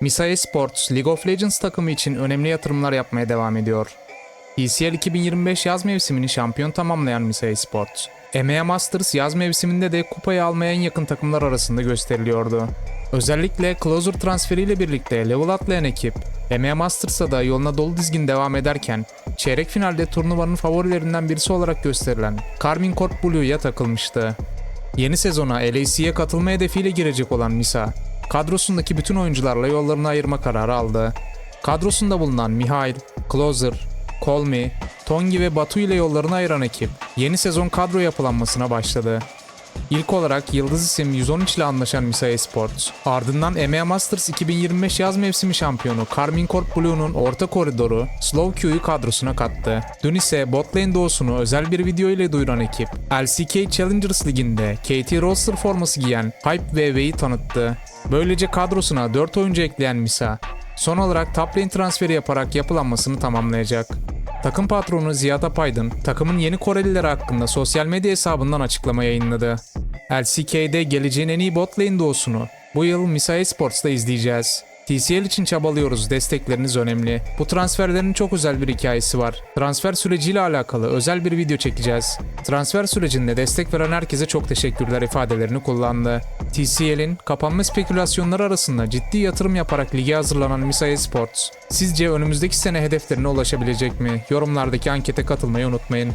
Misa Esports, League of Legends takımı için önemli yatırımlar yapmaya devam ediyor. TCL 2025 yaz mevsimini şampiyon tamamlayan Misa Esports, EMEA Masters yaz mevsiminde de kupayı almaya en yakın takımlar arasında gösteriliyordu. Özellikle Closer transferiyle birlikte level atlayan ekip, EMEA Masters'a da yoluna dolu dizgin devam ederken, çeyrek finalde turnuvanın favorilerinden birisi olarak gösterilen Carmine Corp Blue'ya takılmıştı. Yeni sezona LAC'ye katılma hedefiyle girecek olan Misa, kadrosundaki bütün oyuncularla yollarını ayırma kararı aldı. Kadrosunda bulunan Mihail, Closer, Colmy, Tongi ve Batu ile yollarını ayıran ekip, yeni sezon kadro yapılanmasına başladı. İlk olarak Yıldız isim 113 ile anlaşan Misa Esports, ardından EMEA Masters 2025 yaz mevsimi şampiyonu Carmine Corp Blue'nun orta koridoru Slow Q'yu kadrosuna kattı. Dün ise bot lane doğusunu özel bir video ile duyuran ekip, LCK Challengers Ligi'nde KT roster forması giyen Hype VV'yi tanıttı. Böylece kadrosuna 4 oyuncu ekleyen Misa, son olarak top lane transferi yaparak yapılanmasını tamamlayacak. Takım patronu Ziya Apaydın, takımın yeni Korelileri hakkında sosyal medya hesabından açıklama yayınladı. LCK'de geleceğin en iyi bot lane doğusunu bu yıl Misa Esports'ta izleyeceğiz. TCL için çabalıyoruz, destekleriniz önemli. Bu transferlerin çok özel bir hikayesi var. Transfer süreciyle alakalı özel bir video çekeceğiz. Transfer sürecinde destek veren herkese çok teşekkürler ifadelerini kullandı. TCL'in kapanma spekülasyonları arasında ciddi yatırım yaparak lige hazırlanan Misa Esports, sizce önümüzdeki sene hedeflerine ulaşabilecek mi? Yorumlardaki ankete katılmayı unutmayın.